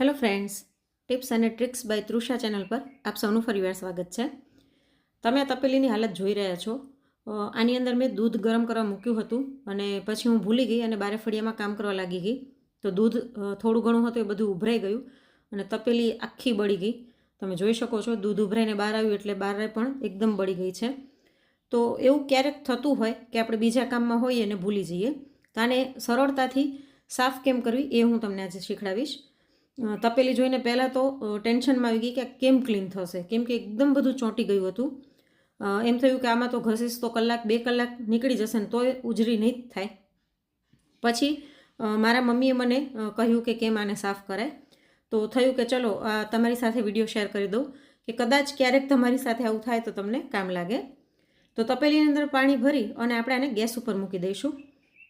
Hello friends tips અને tricks by Trisha channel પર આપ સૌનું ફરીવાર સ્વાગત છે. તમે આ તપેલીની હાલત જોઈ રહ્યા છો. આની અંદર મેં દૂધ ગરમ કરવા મૂક્યું હતું અને પછી હું ભૂલી ગઈ અને બારે ફળિયામાં કામ કરવા લાગી ગઈ. તો દૂધ થોડું ઘણું હતું એ બધું ઉભરાઈ ગયું અને તપેલી આખી બળી ગઈ. તમે જોઈ શકો છો દૂધ ઉભરાઈને બહાર આવ્યું એટલે બારે પણ એકદમ બળી ગઈ છે. તો એવું ક્યારેક થતું હોય કે આપણે બીજા કામમાં હોઈએ અને ભૂલી જઈએ, તો આને સરળતાથી સાફ કેમ કરવી એ હું તમને આજે શીખડાવીશ. તપેલી જોઈને પહેલાં તો ટેન્શનમાં આવી ગઈ કે કેમ ક્લીન થશે? કેમ કે એકદમ બધું ચોંટી ગયું હતું. એમ થયું કે આમાં તો ઘસીશ તો કલાક, બે કલાક નીકળી જશે ને તોય ઉજરી નહીં થાય. પછી મારા મમ્મીએ મને કહ્યું કે કેમ આને સાફ કરાય. તો થયું કે ચલો તમારી સાથે વીડિયો શેર કરી દઉં કે કદાચ ક્યારેક તમારી સાથે આવું થાય તો તમને કામ લાગે. તો તપેલીની અંદર પાણી ભરી અને આપણે આને ગેસ ઉપર મૂકી દઈશું.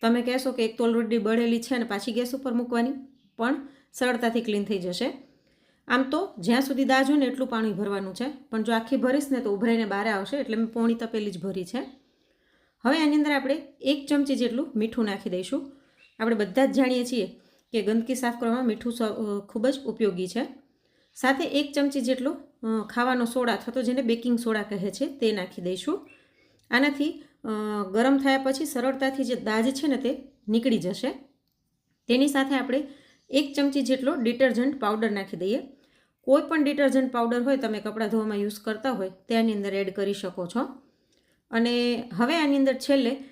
તમે કહેશો કે એક તો ઓલરેડી બળેલી છે અને પાછી ગેસ ઉપર મૂકવાની. પણ સરળતાથી ક્લીન થઈ જશે. આમ તો જ્યાં સુધી દાજ હોય ને એટલું પાણી ભરવાનું છે. પણ જો આખી ભરીશ ને તો ઉભરાઈને બહાર આવશે એટલે મેં પોણી તપેલી જ ભરી છે. હવે આની અંદર આપણે એક ચમચી જેટલું મીઠું નાખી દઈશું. આપણે બધા જ જાણીએ છીએ કે ગંદકી સાફ કરવામાં મીઠું ખૂબ જ ઉપયોગી છે. સાથે એક ચમચી જેટલો ખાવાનો સોડા અથવા તો જેને બેકિંગ સોડા કહે છે તે નાખી દઈશું. આનાથી ગરમ થયા પછી સરળતાથી જે દાજ છે ને તે નીકળી જશે. તેની સાથે આપણે એક ચમચી જેટલો ડિટર્જન્ટ પાવડર નાખી દઈએ. કોઈ પણ ડિટર્જન્ટ પાવડર હોય, તમે કપડાં ધોવામાં યુઝ કરતા હોય, તે આની અંદર એડ કરી શકો છો. અને હવે આની અંદર છેલ્લે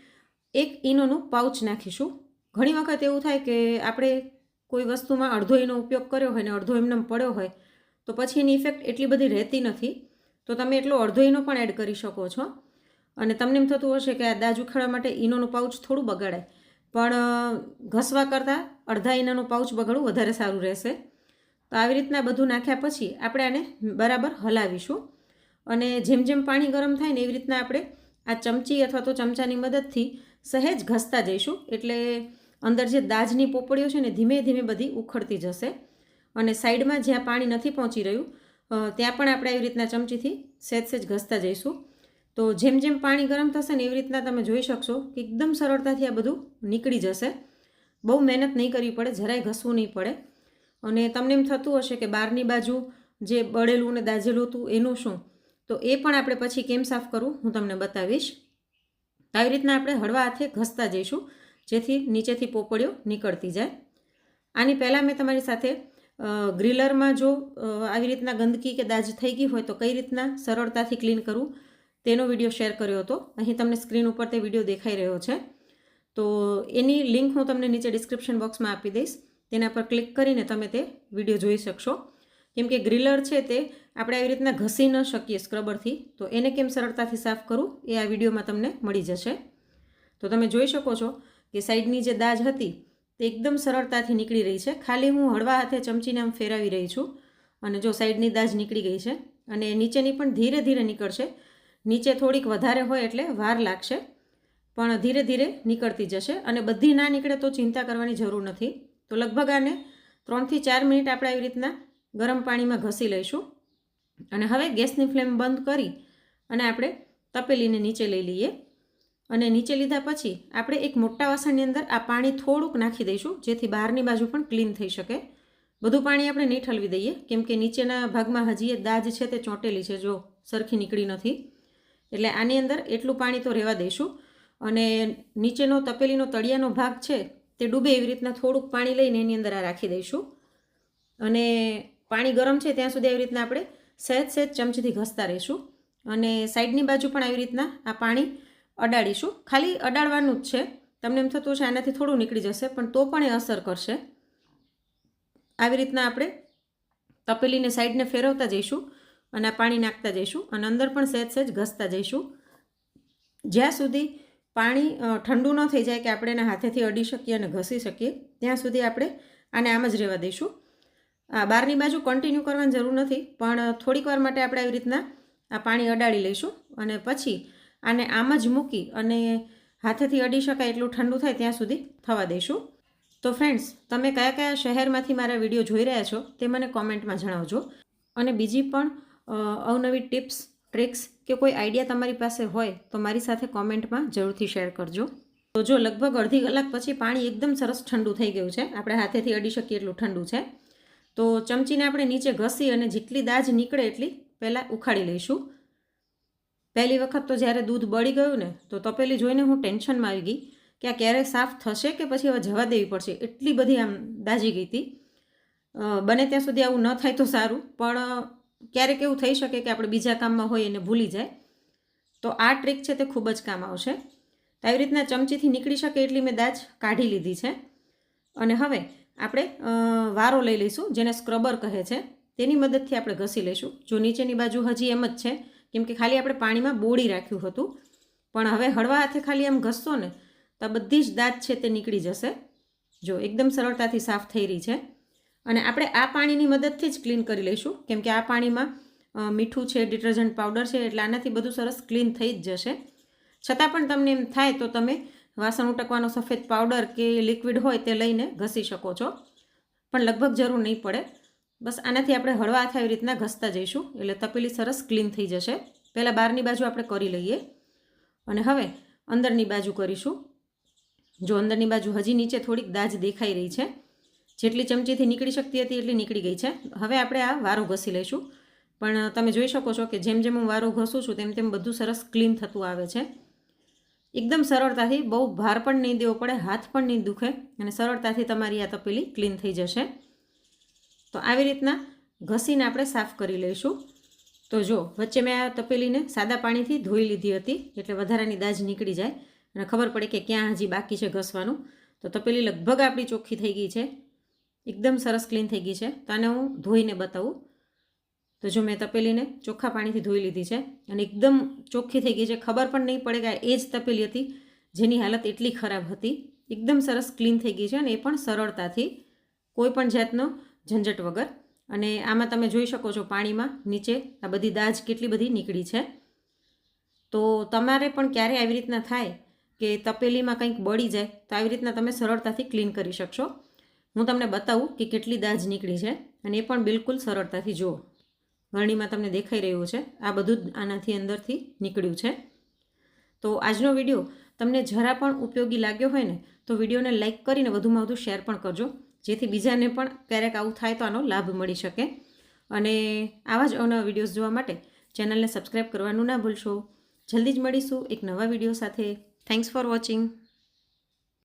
એક ઈનોનું પાઉચ નાખીશું. ઘણી વખત એવું થાય કે આપણે કોઈ વસ્તુમાં અડધો ઈનો ઉપયોગ કર્યો હોય ને અડધો એમને પડ્યો હોય, તો પછી એની ઇફેક્ટ એટલી બધી રહેતી નથી. તો તમે એટલો અડધો ઈનો પણ એડ કરી શકો છો. અને તમને એમ થતું હશે કે આ દાજ ઉખાડવા માટે ઈનોનું પાઉચ થોડું બગાડાય. પણ ઘસવા કરતાં અડધા ઈનાનું પાઉચ બગાડવું વધારે સારું રહેશે. તો આવી રીતના બધું નાખ્યા પછી આપણે આને બરાબર હલાવીશું. અને જેમ જેમ પાણી ગરમ થાય ને એવી રીતના આપણે આ ચમચી અથવા તો ચમચાની મદદથી સહેજ ઘસતા જઈશું. એટલે અંદર જે દાજની પોપડીઓ છે ને ધીમે ધીમે બધી ઉખડતી જશે. અને સાઈડમાં જ્યાં પાણી નથી પહોંચી રહ્યું ત્યાં પણ આપણે આવી રીતના ચમચીથી સહેજ સહેજ ઘસતા જઈશું. તો જેમ જેમ પાણી ગરમ થશે ને એવી રીતના તમે જોઈ શકશો કે એકદમ સરળતાથી આ બધું નીકળી જશે. બહુ મહેનત નહીં કરવી પડે, જરાય ઘસવું નહીં પડે. અને તમને એમ થતું હશે કે બહારની બાજુ જે બળેલું ને દાજેલું હતું એનું શું? તો એ પણ આપણે પછી કેમ સાફ કરવું હું તમને બતાવીશ. આવી રીતના આપણે હળવા હાથે ઘસતા જઈશું, જેથી નીચેથી પોપડીઓ નીકળતી જાય. આની પહેલાં મેં તમારી સાથે ગ્રીલરમાં જો આવી રીતના ગંદકી કે દાજ થઈ ગઈ હોય તો કઈ રીતના સરળતાથી ક્લીન કરવું તેનો વીડિયો શેર કર્યો હતો. અહીં તમને સ્ક્રીન ઉપર તે વીડિયો દેખાઈ રહ્યો છે. તો એની લિંક હું તમને નીચે ડિસ્ક્રિપ્શન બોક્સમાં આપી દઈશ. તેના પર ક્લિક કરીને તમે તે વીડિયો જોઈ શકશો. કેમ કે ગ્રીલર છે તે આપણે આવી રીતના ઘસી ન શકીએ સ્ક્રબરથી તો એને કેમ સરળતાથી સાફ કરવું એ આ વિડીયોમાં તમને મળી જશે. તો તમે જોઈ શકો છો કે સાઈડની જે દાજ હતી તે એકદમ સરળતાથી નીકળી રહી છે. ખાલી હું હળવા હાથે ચમચીને આમ ફેરવી રહી છું અને જો સાઈડની દાજ નીકળી ગઈ છે અને નીચેની પણ ધીરે ધીરે નીકળશે નીચે થોડીક વધારે હોય એટલે વાર લાગશે, પણ ધીરે ધીરે નીકળતી જશે અને બધી ના નીકળે તો ચિંતા કરવાની જરૂર નથી. તો લગભગ આને ત્રણથી ચાર મિનિટ આપણે આવી રીતના ગરમ પાણીમાં ઘસી લઈશું અને હવે ગેસની ફ્લેમ બંધ કરી અને આપણે તપેલીને નીચે લઈ લઈએ અને નીચે લીધા પછી આપણે એક મોટા વાસણની અંદર આ પાણી થોડુંક નાખી દઈશું, જેથી બહારની બાજુ પણ ક્લીન થઈ શકે. બધું પાણી આપણે નહીં ઠલવી દઈએ, કેમ કે નીચેના ભાગમાં હજી એ દાજ છે તે ચોંટેલી છે, જો સરખી નીકળી નથી. એટલે આની અંદર એટલું પાણી તો રહેવા દઈશું અને નીચેનો તપેલીનો તળિયાનો ભાગ છે, તે ડૂબે એવી રીતના થોડુંક પાણી લઈને એની અંદર આ રાખી દઈશું. અને પાણી ગરમ છે ત્યાં સુધી આવી રીતના આપણે સહેજ સહેજ ચમચીથી ઘસતા રહીશું. અને સાઈડની બાજુ પણ આવી રીતના આ પાણી અડાડીશું. ખાલી અડાડવાનું જ છે. તમને એમ થતું હશે આનાથી થોડું નીકળી જશે, પણ તો પણ એ અસર કરશે. આવી રીતના આપણે તપેલીને સાઈડને ફેરવતા જઈશું. અને પાણી નાખતા જઈશું અને અંદર પણ સહેજ સહેજ ઘસતા જઈશું. જ્યાં સુધી પાણી ઠંડુ ન થઈ જાય કે આપણે એના હાથેથી અડી શકીએ અને ઘસી શકીએ, ત્યાં સુધી આપણે આને આમ જ રહેવા દઈશું. આ બહારની બાજુ કન્ટિન્યુ કરવાની જરૂર નથી, પણ થોડીક વાર માટે આપણે આવી રીતના આ પાણી અડાડી લઈશું અને પછી આને આમ જ મૂકી અને હાથેથી અડી શકાય એટલું ઠંડુ થાય ત્યાં સુધી થવા દઈશું. તો ફ્રેન્ડ્સ તમે કયા કયા શહેરમાંથી મારા વીડિયો જોઈ રહ્યા છો તે મને કોમેન્ટમાં જણાવજો. અને બીજી પણ અવનવી ટિપ્સ, ટ્રિક્સ કે કોઈ આઈડિયા તમારી પાસે હોય તો મારી સાથે કોમેન્ટમાં જરૂરથી શેર કરજો. તો જો લગભગ અડધી કલાક પછી પાણી એકદમ સરસ ઠંડુ થઈ ગયું છે, આપણે હાથેથી અડી શકીએ એટલું ઠંડુ છે, તો ચમચીને આપણે નીચે ઘસી અને જેટલી દાજ નીકળે એટલી પહેલાં ઉખાડી લઈશું. પહેલી વખત તો જ્યારે દૂધ બળી ગયું ને, તો તપેલી જોઈને હું ટેન્શનમાં આવી ગઈ કે આ ક્યારે સાફ થશે કે પછી હવે જવા દેવી પડશે, એટલી બધી આમ દાજી ગઈ હતી. બને ત્યાં સુધી આવું ન થાય તો સારું, પણ ક્યારેક એવું થઈ શકે કે આપણે બીજા કામમાં હોય એને ભૂલી જાય. તો આ ટ્રીક છે તે ખૂબ જ કામ આવશે. તો આવી રીતના ચમચીથી નીકળી શકે એટલી મેં દાજ કાઢી લીધી છે. અને હવે આપણે વારો લઈ લઈશું, જેને સ્ક્રબર કહે છે. તેની મદદથી આપણે ઘસી લઈશું. જો નીચેની બાજુ હજી એમ જ છે, કેમ કે ખાલી આપણે પાણીમાં બોળી રાખ્યું હતું. પણ હવે હળવા હાથે ખાલી એમ ઘસશો ને, તો બધી જ દાંત છે તે નીકળી જશે. જો એકદમ સરળતાથી સાફ થઈ રહી છે. અને આપણે આ પાણીની મદદથી જ ક્લીન કરી લઈશું. કેમ કે આ પાણીમાં મીઠું છે ડિટર્જન્ટ પાવડર છે, એટલે આનાથી બધું સરસ ક્લીન થઈ જ જશે. છતાં પણ તમને એમ થાય તો તમે વાસણ ઉટકવાનો સફેદ પાવડર કે લિક્વિડ હોય તે લઈને ઘસી શકો છો. પણ લગભગ જરૂર નહીં પડે. બસ આનાથી આપણે હળવા હાથ આવી રીતના ઘસતા જઈશું, એટલે તપેલી સરસ ક્લીન થઈ જશે. પહેલાં બહારની બાજુ આપણે કરી લઈએ. અને હવે અંદરની બાજુ કરીશું. જો અંદરની બાજુ હજી નીચે થોડીક દાજ દેખાઈ રહી છે જેટલી ચમચીથી નીકળી શકતી હતી એટલી નીકળી ગઈ છે. હવે આપણે આ વારો ઘસી લઈશું. પણ તમે જોઈ શકો છો કે જેમ જેમ હું વારો ઘસું છું, તેમ તેમ બધું સરસ ક્લીન થતું આવે છે. એકદમ સરળતાથી બહુ ભાર પણ નહીં દેવો પડે, હાથ પણ નહીં દુખે અને સરળતાથી તમારી આ તપેલી ક્લીન થઈ જશે. તો આવી રીતના ઘસીને આપણે સાફ કરી લઈશું. તો જો, વચ્ચે મેં આ તપેલીને સાદા પાણીથી ધોઈ લીધી હતી, એટલે વધારાની દાજ નીકળી જાય. અને ખબર પડે કે ક્યાં હજી બાકી છે ઘસવાનું. તો તપેલી લગભગ આપણી ચોખ્ખી થઈ ગઈ છે. એકદમ સરસ ક્લીન થઈ ગઈ છે. તો આને હું ધોઈને બતાવું. તો જો મેં તપેલીને ચોખ્ખા પાણીથી ધોઈ લીધી છે અને એકદમ ચોખ્ખી થઈ ગઈ છે. ખબર પણ નહીં પડે કે એ જ તપેલી હતી જેની હાલત એટલી ખરાબ હતી. એકદમ સરસ ક્લીન થઈ ગઈ છે અને એ પણ સરળતાથી કોઈ પણ જાતનો ઝંઝટ વગર. અને આમાં તમે જોઈ શકો છો પાણીમાં નીચે આ બધી દાજ કેટલી બધી નીકળી છે. તો તમારે પણ ક્યારે આવી રીતના થાય કે તપેલીમાં કંઈક બળી જાય તો આવી રીતના તમે સરળતાથી ક્લીન કરી શકશો. હું તમને બતાવું કે કેટલી દાજ નીકળી છે અને એ પણ બિલકુલ સરળતાથી જુઓ. વરણીમાં તમને દેખાઈ રહ્યું છે. આ બધું જ આનાથી અંદરથી નીકળ્યું છે. તો આજનો વીડિયો તમને જરા પણ ઉપયોગી લાગ્યો હોય ને, તો વિડીયોને લાઇક કરીને વધુમાં વધુ શેર પણ કરજો. જેથી બીજાને પણ ક્યારેક આવું થાય તો આનો લાભ મળી શકે. અને આવા જ અવનવા વિડીયોઝ જોવા માટે ચેનલને સબસ્ક્રાઈબ કરવાનું ના ભૂલશો. જલ્દી જ મળીશું એક નવા વીડિયો સાથે. Thanks for watching